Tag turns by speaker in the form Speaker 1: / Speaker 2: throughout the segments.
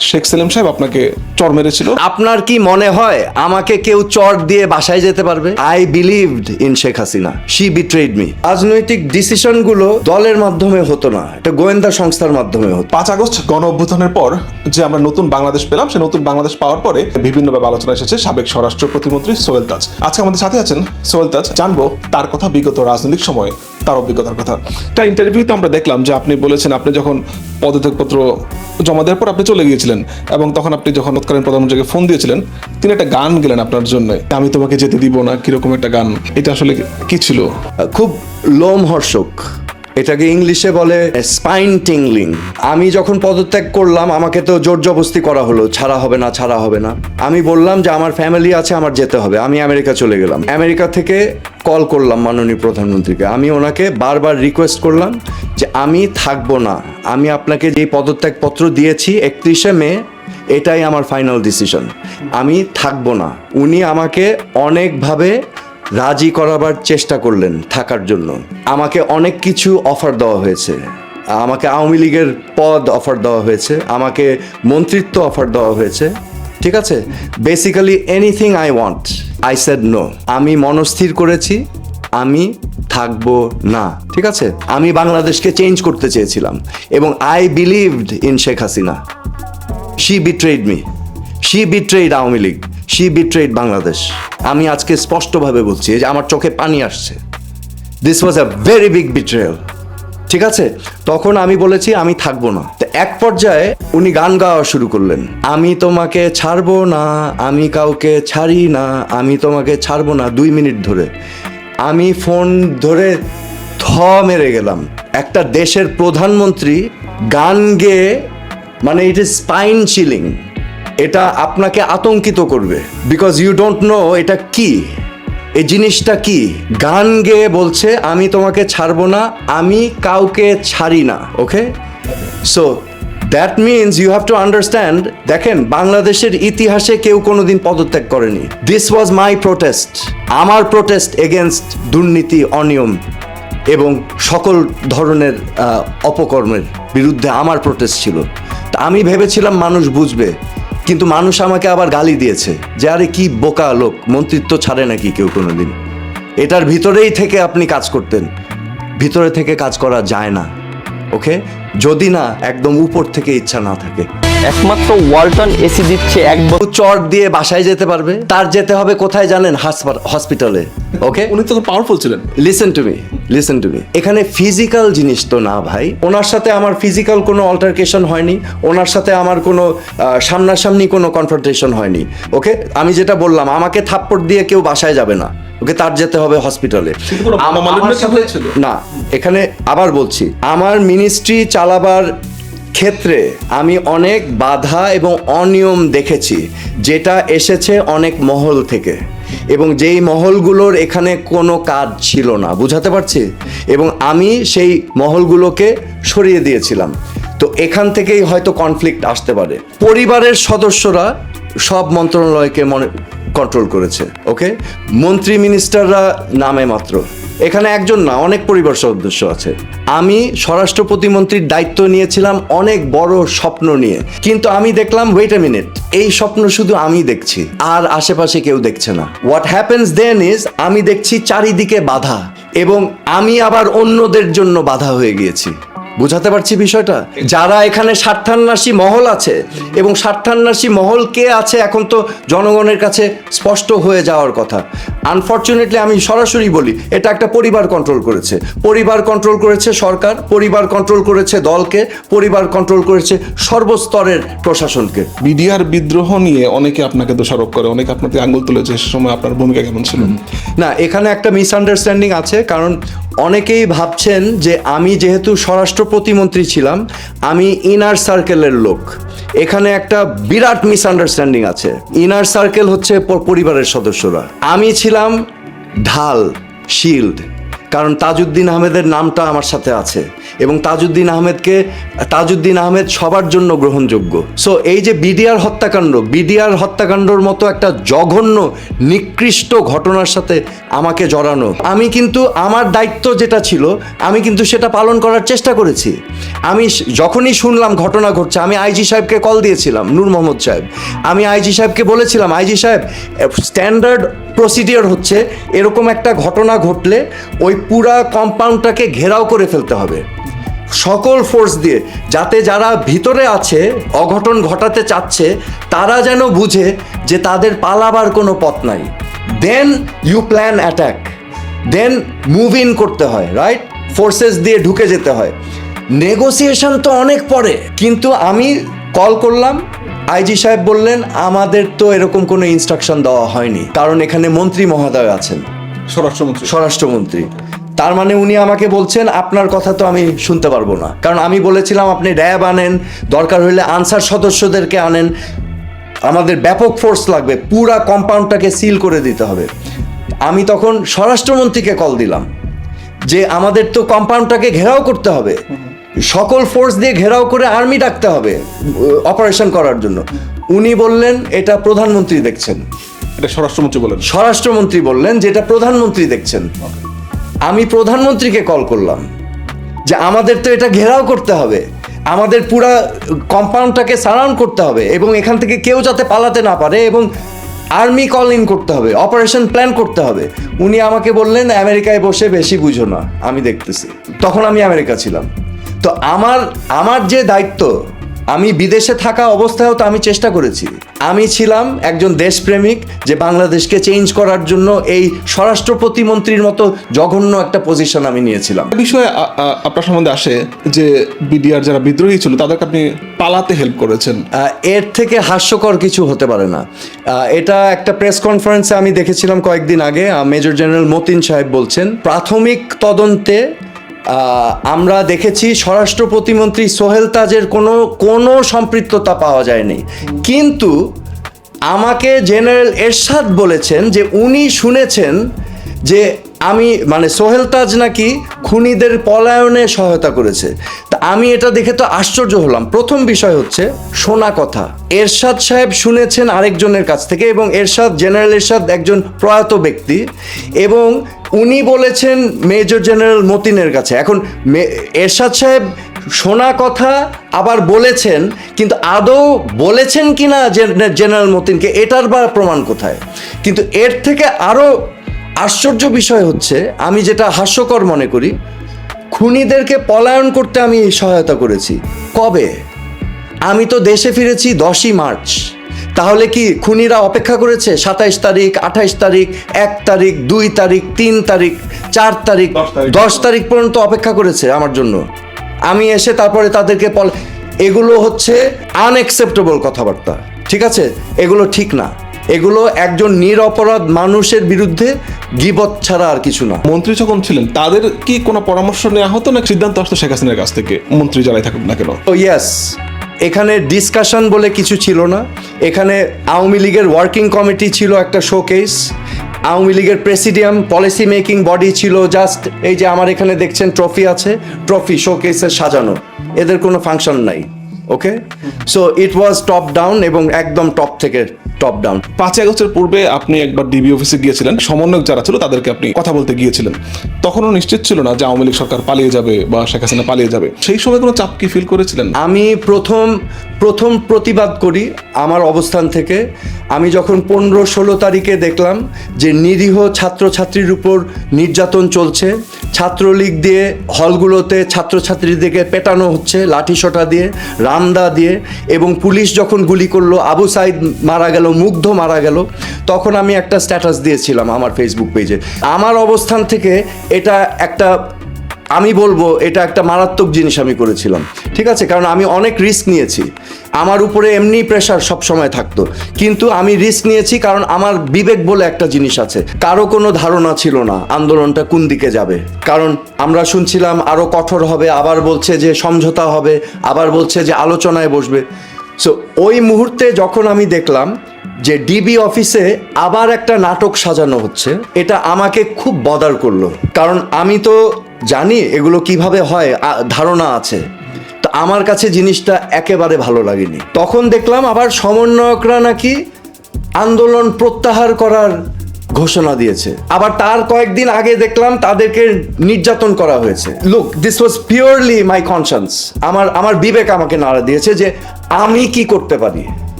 Speaker 1: শেখ সেলিম সাহেব আপনাকে চর মেরেছিল।
Speaker 2: আপনার কি মনে হয় আমাকে কেউ চর দিয়ে বাসায় যেতে পারবে? I believed in Sheikh Hasina she betrayed me রাজনৈতিক ডিসিশনগুলো দলের মাধ্যমে হতো না এটা গোয়েন্দা সংস্থার মাধ্যমে হতো।
Speaker 1: পাঁচ আগস্ট গণ অভ্যুত্থানের পর যে আমরা নতুন বাংলাদেশ পেলাম সে নতুন বাংলাদেশ পাওয়ার পরে বিভিন্নভাবে আলোচনা এসেছে সাবেক স্বরাষ্ট্র প্রতিমন্ত্রী সোহেল তাজ। আজকে আমাদের সাথে আছেন সোহেল তাজ জানব তার কথা বিগত রাজনৈতিক সময়ে তার অভিজ্ঞতার কথা। একটা ইন্টারভিউতে আমরা দেখলাম যে আপনি বলেছেন আপনি যখন পদত্যাগপত্র জমা দেওয়ার পর আপনি চলে গিয়েছিলেন এবং তখন আপনি যখন তৎকালীন প্রধানমন্ত্রীকে ফোন দিয়েছিলেন, তিনি একটা গান গেলেন আপনার জন্য। আমি তোমাকে যেতে দিব না, কীরকম একটা গান? এটা আসলে কি ছিল?
Speaker 2: খুব লোমহর্ষক। এটাকে ইংলিশে বলে স্পাইন টিংলিং আমি যখন পদত্যাগ করলাম, আমাকে তো জোর জবস্তি করা হলো, ছাড়া হবে না, ছাড়া হবে না। আমি বললাম যে, আমার ফ্যামিলি আছে, আমার যেতে হবে। আমি আমেরিকা চলে গেলাম। আমেরিকা থেকে কল করলাম মাননীয় প্রধানমন্ত্রীকে। আমি ওনাকে বারবার রিকোয়েস্ট করলাম যে, আমি থাকব না। আমি আপনাকে যে পদত্যাগপত্র দিয়েছি একত্রিশে মে, এটাই আমার ফাইনাল ডিসিশন আমি থাকব না। উনি আমাকে অনেকভাবে রাজি করাবার চেষ্টা করলেন থাকার জন্য। আমাকে অনেক কিছু অফার দেওয়া হয়েছে। আমাকে আওয়ামী লীগের পদ অফার দেওয়া হয়েছে। আমাকে মন্ত্রিত্ব অফার দেওয়া হয়েছে। ঠিক আছে? Basically anything I want I said no আমি মনস্থির করেছি, আমি থাকব না। ঠিক আছে? আমি বাংলাদেশকে চেঞ্জ করতে চেয়েছিলাম এবং I believed in Sheikh Hasina she betrayed me she betrayed Awami League. She betrayed Bangladesh আমি আজকে স্পষ্টভাবে বলছি যে আমার চোখে পানি আসছে। This was a very big betrayal ঠিক আছে? তখন আমি বলেছি, আমি থাকব না। তো এক পর্যায়ে উনি গান গাওয়া শুরু করলেন। আমি তোমাকে ছাড়বো না, আমি কাউকে ছাড়ি না, আমি তোমাকে ছাড়বো না দুই মিনিট ধরে। আমি ফোন ধরে থ মেরে গেলাম। একটা দেশের প্রধানমন্ত্রী গান গেয়ে মানে ইট ইজ স্পাইন চিলিং এটা আপনাকে আতঙ্কিত করবে। বিকজ ইউ ডোন্ট নো এটা কি। এই জিনিসটা কি। গান গেয়ে বলছে, আমি তোমাকে ছাড়বো না, আমি কাউকে ছাড়ি না। Okay so that means you have to understand দেখেন, বাংলাদেশের ইতিহাসে কেউ কোনোদিন পদত্যাগ করেনি। দিস ওয়াজ মাই প্রোটেস্ট আমার প্রোটেস্ট এগেনস্ট দুর্নীতি, অনিয়ম এবং সকল ধরনের অপকর্মের বিরুদ্ধে আমার প্রোটেস্ট ছিল। তা আমি ভেবেছিলাম মানুষ বুঝবে। কিন্তু মানুষ আমাকে আবার গালি দিয়েছে যে, আরে, কি বোকা লোক, মন্ত্রিত্ব ছাড়ে নাকি কেউ কোনো দিন এটার ভিতরেই থেকে আপনি কাজ করতেন। ভিতরে থেকে কাজ করা যায় না, ওকে? যদি না, একদম উপর থেকে ইচ্ছা না থাকে।
Speaker 3: একমাত্র ওয়ালটন এসি দিচ্ছে এক বছর
Speaker 2: চট দিয়ে বাসায় যেতে পারবে। তার যেতে হবে কোথায় জানেন? হসপিটালে ওকে
Speaker 1: উনি তো পাওয়ারফুল ছিলেন।
Speaker 2: Listen to me listen to me এখানে ফিজিক্যাল জিনিস তো না ভাই। ওনার সাথে আমার ফিজিক্যাল কোনো অল্টারকেশন হয়নি। ওনার সাথে আমার কোনো সামনাসামনি কোনো কনফ্রন্টেশন হয়নি। ওকে আমি যেটা বললাম আমাকে থাপ্পড় দিয়ে কেউ বাসায় যাবে না। ওকে তার যেতে হবে হসপিটালে না এখানে আবার বলছি আমার মিনিস্ট্রি চালাবার ক্ষেত্রে আমি অনেক বাধা এবং অনিয়ম দেখেছি, যেটা এসেছে অনেক মহল থেকে। এবং যেই মহলগুলোর এখানে কোনো কাজ ছিল না, বুঝাতে পারছি? এবং আমি সেই মহলগুলোকে সরিয়ে দিয়েছিলাম। তো এখান থেকেই হয়তো কনফ্লিক্ট আসতে পারে। পরিবারের সদস্যরা সব মন্ত্রণালয়কে মনে কন্ট্রোল করেছে ওকে মন্ত্রী মিনিস্টাররা নামে মাত্র। এখানে একজন না, অনেক পরিবার সদস্য আছে। আমি স্বরাষ্ট্র প্রতিমন্ত্রীর দায়িত্ব নিয়েছিলাম অনেক বড় স্বপ্ন নিয়ে। কিন্তু আমি দেখলাম ওয়েট এ মিনিট এই স্বপ্ন শুধু আমি দেখছি, আর আশেপাশে কেউ দেখছে না। হোয়াট হ্যাপেন্স দেন ইজ আমি দেখছি চারিদিকে বাধা, এবং আমি আবার অন্যদের জন্য বাধা হয়ে গিয়েছি। বুঝাতে পারছি বিষয়টা? যারা এখানে স্বার্থান্বেষী মহল আছে এবং স্বার্থান্বেষী মহল কে আছে এখন তো জনগণের কাছে স্পষ্ট হয়ে যাওয়ার কথা। আনফর্চুনেটলি আমি সরাসরি বলি এটা একটা পরিবার কন্ট্রোল করেছে। পরিবার কন্ট্রোল করেছে সরকার পরিবার কন্ট্রোল করেছে দলকে পরিবার কন্ট্রোল করেছে সর্বস্তরের প্রশাসনকে।
Speaker 1: বিডিআর বিদ্রোহ নিয়ে অনেকে আপনাকে দোষারোপ করে অনেকে আপনাকে আঙ্গুল তুলেছে সে সময় আপনার ভূমিকা কেমন ছিল?
Speaker 2: না এখানে একটা মিসআন্ডারস্ট্যান্ডিং আছে কারণ অনেকেই ভাবছেন যে আমি যেহেতু স্বরাষ্ট্র প্রতিমন্ত্রী ছিলাম, আমি ইনার সার্কেলের লোক। এখানে একটা বিরাট মিসআন্ডারস্ট্যান্ডিং আছে। ইনার সার্কেল হচ্ছে পরিবারের সদস্যরা। আমি ছিলাম ঢাল শিল্ড কারণ তাজউদ্দিন আহমেদের নামটা আমার সাথে আছে এবং তাজউদ্দিন আহমেদকে, তাজউদ্দিন আহমেদ সবার জন্য গ্রহণযোগ্য। সো এই যে বিডিআর হত্যাকাণ্ড, বিডিআর হত্যাকাণ্ডর মতো একটা জঘন্য, নিকৃষ্ট ঘটনার সাথে আমাকে জড়ানো। আমি কিন্তু, আমার দায়িত্ব যেটা ছিল, আমি কিন্তু সেটা পালন করার চেষ্টা করেছি। আমি যখনই শুনলাম ঘটনা ঘটছে, আমি আইজি সাহেবকে কল দিয়েছিলাম, নূর মোহাম্মদ সাহেব। আমি আইজি সাহেবকে বলেছিলাম, আইজি সাহেব স্ট্যান্ডার্ড প্রসিডিওর হচ্ছে, এরকম একটা ঘটনা ঘটলে ওই পুরা কম্পাউন্ডটাকে ঘেরাও করে ফেলতে হবে। সকল ফোর্স দিয়ে যাতে যারা ভিতরে আছে অঘটন ঘটাতে চাচ্ছে তারা যেন বুঝে যে তাদের পালাবার কোনো পথ নাই। Then you plan attack then move in করতে হয় রাইট ফোর্সেস দিয়ে ঢুকে যেতে হয়। নেগোসিয়েশন তো অনেক পরে কিন্তু আমি কল করলাম। আইজি সাহেব বললেন আমাদের তো এরকম কোনো ইনস্ট্রাকশন দেওয়া হয়নি কারণ এখানে মন্ত্রী মহোদয় আছেন।
Speaker 1: স্বরাষ্ট্রমন্ত্রী।
Speaker 2: স্বরাষ্ট্রমন্ত্রী। তার মানে উনি আমাকে বলছেন আপনার কথা তো আমি শুনতে পারব না। কারণ আমি বলেছিলাম আপনি র্যাব আনেন দরকার হলে আনসার সদস্যদেরকে আনেন। আমাদের ব্যাপক ফোর্স লাগবে পুরা কম্পাউন্ডটাকে সিল করে দিতে হবে। আমি তখন স্বরাষ্ট্রমন্ত্রীকে কল দিলাম যে আমাদের তো কম্পাউন্ডটাকে ঘেরাও করতে হবে। সকল ফোর্স দিয়ে ঘেরাও করে আর্মি ডাকতে হবে অপারেশন করার জন্য। উনি বললেন এটা প্রধানমন্ত্রী দেখছেন।
Speaker 1: এটা স্বরাষ্ট্রমন্ত্রী বলেন।
Speaker 2: স্বরাষ্ট্রমন্ত্রী বললেন যেটা প্রধানমন্ত্রী দেখছেন। আমি প্রধানমন্ত্রীকে কল করলাম যে আমাদের তো এটা ঘেরাও করতে হবে। আমাদের পুরা কম্পাউন্ডটাকে সারাউন্ড করতে হবে এবং এখান থেকে কেউ যাতে পালাতে না পারে এবং আর্মি কল ইন করতে হবে অপারেশন প্ল্যান করতে হবে। উনি আমাকে বললেন, আমেরিকায় বসে বেশি বুঝো না, আমি দেখতেছি। তখন আমি আমেরিকা ছিলাম। তো আমার আমার যে দায়িত্ব আমি বিদেশে থাকা অবস্থায়ও তো আমি চেষ্টা করেছি। আমি ছিলাম একজন দেশপ্রেমিক যে বাংলাদেশকে চেঞ্জ করার জন্য এই স্বরাষ্ট্র প্রতিমন্ত্রীর মতো জঘন্য একটা পজিশন আমি নিয়েছিলাম।
Speaker 1: বিষয়ে আপনার সম্বন্ধে আসে যে বিডিআর যারা বিদ্রোহী ছিল তাদেরকে আপনি পালাতে হেল্প করেছেন।
Speaker 2: এর থেকে হাস্যকর কিছু হতে পারে না। এটা একটা প্রেস কনফারেন্সে আমি দেখেছিলাম কয়েকদিন আগে মেজর জেনারেল মতিন সাহেব বলছেন প্রাথমিক তদন্তে আমরা দেখেছি স্বরাষ্ট্র প্রতিমন্ত্রী সোহেল তাজের কোনো কোনো সম্পৃক্ততা পাওয়া যায়নি। কিন্তু আমাকে জেনারেল এরশাদ বলেছেন যে উনি শুনেছেন যে আমি মানে সোহেল তাজ নাকি খুনিদের পলায়নে সহায়তা করেছে। তা আমি এটা দেখে তো আশ্চর্য হলাম। প্রথম বিষয় হচ্ছে শোনা কথা। এরশাদ সাহেব শুনেছেন আরেকজনের কাছ থেকে এবং এরশাদ, জেনারেল এরশাদ একজন প্রয়াত ব্যক্তি এবং উনি বলেছেন মেজর জেনারেল মতিনের কাছে। এখন এরশাদ সাহেব শোনা কথা, আবার বলেছেন, কিন্তু আদৌ বলেছেন কিনা জেন- জেনারেল মতিনকে, এটার বা প্রমাণ কোথায়? কিন্তু এর থেকে আরও আশ্চর্য বিষয় হচ্ছে, আমি যেটা হাস্যকর মনে করি, খুনিদেরকে পলায়ন করতে আমি সহায়তা করেছি। কবে? আমি তো দেশে ফিরেছি দশই মার্চ। তাহলে কি খুনিরা অপেক্ষা করেছে? সাতাইশ তারিখ আঠাইশ তারিখ এক তারিখ দুই তারিখ তিন তারিখ চার তারিখ
Speaker 1: দশ তারিখ।
Speaker 2: পর্যন্ত অপেক্ষা করেছে আমার জন্য। আমি এসে তারপরে তাদেরকে পল এগুলো হচ্ছে আনএক্সেপ্টেবল কথাবার্তা ঠিক আছে? এগুলো ঠিক না। এগুলো একজন নিরপরাধ মানুষের বিরুদ্ধে গিবত ছাড়া আর কিছু না।
Speaker 1: মন্ত্রী যখন ছিলেন তাদের কি কোনো পরামর্শ নেওয়া হতো না সিদ্ধান্ত আসতো শেখ হাসিনার কাছ থেকে? মন্ত্রী যারাই থাকুক না কেন?
Speaker 2: তো ইয়েস এখানে ডিসকাশন বলে কিছু ছিল না। এখানে আওয়ামী লীগের ওয়ার্কিং কমিটি ছিল একটা শোকেস আওয়ামী লীগের প্রেসিডিয়াম পলিসি মেকিং বডি ছিল জাস্ট এই যে আমার এখানে দেখছেন ট্রফি আছে ট্রফি শোকেসে সাজানো। এদের কোনো ফাংশন নাই। Okay so it was top down এবং একদম টপ থেকে টপ ডাউন
Speaker 1: পাঁচ আগস্টের পূর্বে আপনি একবার ডিবি অফিসে গিয়েছিলেন। সমন্বয়ক যারা ছিল তাদেরকে আপনি কথা বলতে গিয়েছিলেন। তখনও নিশ্চিত ছিল না যে আওয়ামী লীগ সরকার পালিয়ে যাবে বা শেখ হাসিনা পালিয়ে যাবে। সেই সময় কোনো চাপ কি ফিল করেছিলেন?
Speaker 2: আমি প্রথম প্রথম প্রতিবাদ করি আমার অবস্থান থেকে। আমি যখন পনেরো ষোলো তারিখে দেখলাম যে নিরীহ ছাত্রছাত্রীর উপর নির্যাতন চলছে, ছাত্রলীগ দিয়ে হলগুলোতে ছাত্রছাত্রীদেরকে পেটানো হচ্ছে, লাঠিসোঁটা দিয়ে, রামদা দিয়ে এবং পুলিশ যখন গুলি করল, আবু সাইদ মারা গেল, মুগ্ধ মারা গেল, তখন আমি একটা স্ট্যাটাস দিয়েছিলাম আমার ফেসবুক পেজে। আমার অবস্থান থেকে এটা একটা আমি বলব, এটা একটা মারাত্মক জিনিস আমি করেছিলাম। ঠিক আছে? কারণ আমি অনেক রিস্ক নিয়েছি। আমার উপরে এমনি প্রেশার সব সময় থাকতো। কিন্তু আমি রিস্ক নিয়েছি কারণ আমার বিবেক বলে একটা জিনিস আছে। কারও কোনো ধারণা ছিল না আন্দোলনটা কোন দিকে যাবে। কারণ আমরা শুনছিলাম আরও কঠোর হবে, আবার বলছে যে সমঝোতা হবে, আবার বলছে যে আলোচনায় বসবে। সো ওই মুহূর্তে যখন আমি দেখলাম যে ডিবি অফিসে আবার একটা নাটক সাজানো হচ্ছে, এটা আমাকে খুব বদার করল। কারণ আমি তো জানি এগুলো কীভাবে হয় ধারণা আছে। তো আমার কাছে জিনিসটা একেবারে ভালো লাগেনি। তখন দেখলাম আবার সমন্বয়করা নাকি আন্দোলন প্রত্যাহার করার ঘোষণা দিয়েছে। আবার তার কয়েকদিন আগে দেখলাম তাদেরকে নির্যাতন করা হয়েছে। Look this was purely my conscience আমার আমার বিবেক আমাকে নাড়া দিয়েছে যে আমি কি করতে পারি।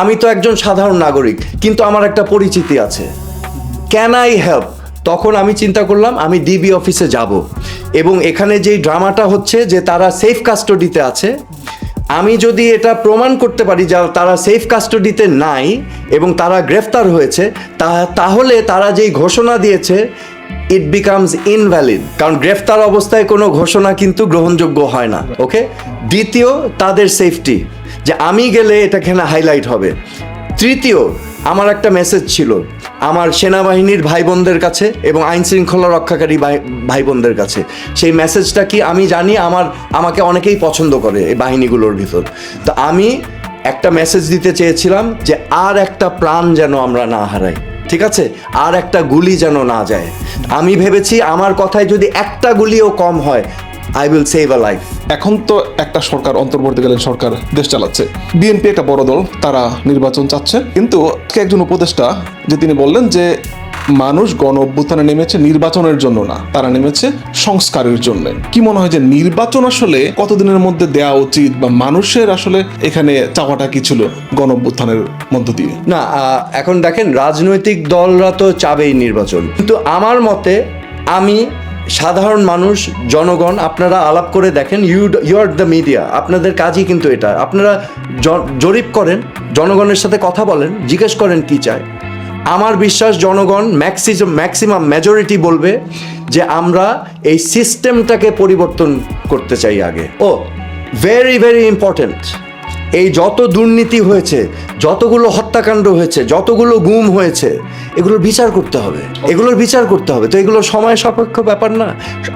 Speaker 2: আমি তো একজন সাধারণ নাগরিক, কিন্তু আমার একটা পরিচিতি আছে। ক্যান আই হেল্প তখন আমি চিন্তা করলাম, আমি ডিবি অফিসে যাব। এবং এখানে যেই ড্রামাটা হচ্ছে যে তারা সেফ কাস্টডিতে আছে, আমি যদি এটা প্রমাণ করতে পারি যে তারা সেফ কাস্টডিতে নাই এবং তারা গ্রেফতার হয়েছে, তা- তাহলে তারা যেই ঘোষণা দিয়েছে ইট বিকামস ইনভ্যালিড কারণ গ্রেফতার অবস্থায় কোনো ঘোষণা কিন্তু গ্রহণযোগ্য হয় না ওকে দ্বিতীয়, তাদের সেফটি যে আমি গেলে এটা এখানে হাইলাইট হবে? তৃতীয়, আমার একটা মেসেজ ছিল আমার সেনাবাহিনীর ভাই বোনদের কাছে এবং আইন শৃঙ্খলা রক্ষাকারী ভাই- বোনদের কাছে। সেই মেসেজটা কি আমি জানি, আমার, আমাকে অনেকেই পছন্দ করে এই বাহিনীগুলোর ভিতর। তো আমি একটা মেসেজ দিতে চেয়েছিলাম যে আর একটা প্রাণ যেন আমরা না হারাই, ঠিক আছে? আর একটা গুলি যেন না যায়। আমি ভেবেছি আমার কথায় যদি একটা গুলিও কম হয় I will save a life
Speaker 1: এখন তো একটা সরকার অন্তর্বর্তীকালীন সরকার দেশ চালাচ্ছে। বিএনপি একটা বড় দল তারা নির্বাচন চাচ্ছে। কিন্তু একজন উপদেষ্টা যে তিনি বললেন যে মানুষ গণ অভ্যুত্থানে নেমেছে নির্বাচনের জন্য না তারা নেমেছে সংস্কারের জন্য। কি মনে হয় যে নির্বাচন আসলে কতদিনের মধ্যে দেওয়া উচিত বা মানুষের আসলে এখানে চাওয়াটা কি ছিল গণ অভ্যুত্থানের মধ্য দিয়ে?
Speaker 2: না এখন দেখেন রাজনৈতিক দলরা তো চাবেই নির্বাচন। কিন্তু আমার মতে আমি সাধারণ মানুষ, জনগণ, আপনারা আলাপ করে দেখেন you you are the media আপনাদের কাজই কিন্তু এটা। আপনারা জরিপ করেন, জনগণের সাথে কথা বলেন, জিজ্ঞেস করেন কি চায়। আমার বিশ্বাস, জনগণ ম্যাক্সিমাম ম্যাক্সিমাম মেজরিটি বলবে যে আমরা এই সিস্টেমটাকে পরিবর্তন করতে চাই আগে। ও ভেরি ভেরি ইম্পর্ট্যান্ট এই যত দুর্নীতি হয়েছে, যতগুলো হত্যাকাণ্ড হয়েছে, যতগুলো গুম হয়েছে এগুলোর বিচার করতে হবে। এগুলোর বিচার করতে হবে। তো এগুলো সময় সাপেক্ষ ব্যাপার না।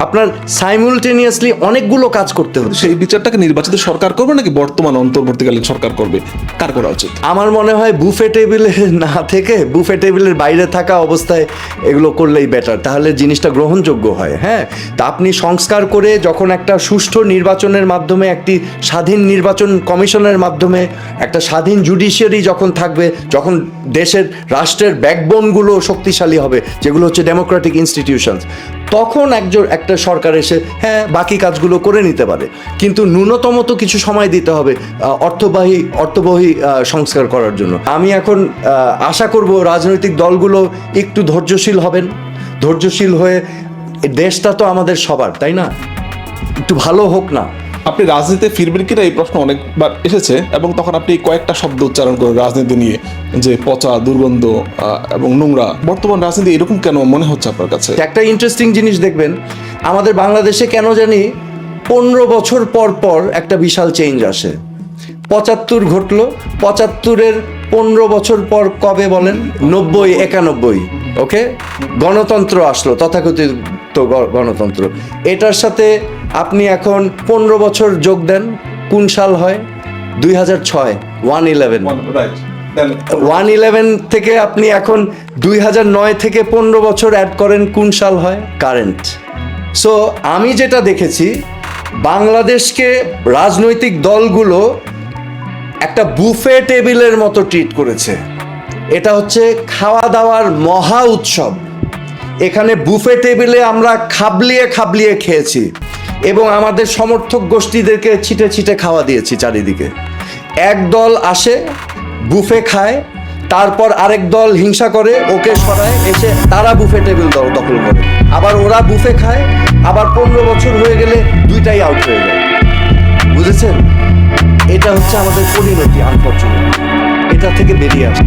Speaker 2: আপনার সাইমুলটেনিয়াসলি অনেকগুলো কাজ করতে হবে
Speaker 1: সেই বিচারটাকে নির্বাচিত সরকার করবে নাকি বর্তমান অন্তর্বর্তীকালীন সরকার করবে? কার করা উচিত?
Speaker 2: আমার মনে হয় বুফে টেবিলে না থেকে বুফে টেবিলের বাইরে থাকা অবস্থায় এগুলো করলেই বেটার তাহলে জিনিসটা গ্রহণযোগ্য হয়। হ্যাঁ তা আপনি সংস্কার করে যখন একটা সুষ্ঠু নির্বাচনের মাধ্যমে একটি স্বাধীন নির্বাচন কমিশনের মাধ্যমে একটা স্বাধীন জুডিশিয়ারি যখন থাকবে যখন দেশের রাষ্ট্রের ব্যাকবোনগুলো শক্তিশালী হবে, যেগুলো হচ্ছে ডেমোক্রেটিক ইনস্টিটিউশনস তখন একজন একটা সরকার এসে হ্যাঁ বাকি কাজগুলো করে নিতে পারে। কিন্তু ন্যূনতম তো কিছু সময় দিতে হবে অর্থবাহী, অর্থবহী সংস্কার করার জন্য। আমি এখন আশা করব রাজনৈতিক দলগুলো একটু ধৈর্যশীল হবেন। ধৈর্যশীল হয়ে, দেশটা তো আমাদের সবার, তাই না? একটু ভালো হোক না।
Speaker 1: আপনি রাজনীতিতে ফিরবেন কিনা এই প্রশ্ন অনেকবার এসেছে এবং তখন আপনি কয়েকটা শব্দ উচ্চারণ করেন রাজনীতি নিয়ে, যে পচা, দুর্গন্ধ এবং নোংরা। বর্তমান রাজনীতি এরকম কেন মনে হচ্ছে আপনার কাছে?
Speaker 2: একটা ইন্টারেস্টিং জিনিস দেখবেন, আমাদের বাংলাদেশে কেন জানি পনেরো বছর পর পর একটা বিশাল চেঞ্জ আসে। পঁচাত্তর ঘটলো, পঁচাত্তরের পনেরো বছর পর কবে বলেন? নব্বই একানব্বই। ওকে? গণতন্ত্র আসলো তথাকথিত গণতন্ত্র। এটার সাথে আপনি এখন পনেরো বছর যোগ দেন কোন সাল হয়? দুই হাজার ছয় ওয়ান ইলেভেন। ওয়ান ইলেভেন থেকে আপনি এখন দুই হাজার নয় থেকে পনেরো বছর অ্যাড করেন কোন সাল হয়? কারেন্ট। সো আমি যেটা দেখেছি বাংলাদেশকে রাজনৈতিক দলগুলো একটা বুফে টেবিলের মতো ট্রিট করেছে। এটা হচ্ছে খাওয়া দাওয়ার মহা উৎসব। এখানে বুফে টেবিলে আমরা খাবলিয়ে খাবলিয়ে খেয়েছি এবং আমাদের সমর্থক গোষ্ঠীদেরকে ছিটে ছিটে খাওয়া দিয়েছি চারিদিকে। এক দল আসে, বুফে খায়, তারপর আরেক দল হিংসা করে, ওকে সরায়, এসে তারা বুফে টেবিল দখল করে। আবার ওরা বুফে খায়, আবার পনেরো বছর হয়ে গেলে দুইটাই আউট হয়ে যায়। বুঝেছেন? এটা হচ্ছে আমাদের পরিণতি আনফর্চুনেট এটা থেকে বেরিয়ে আসে।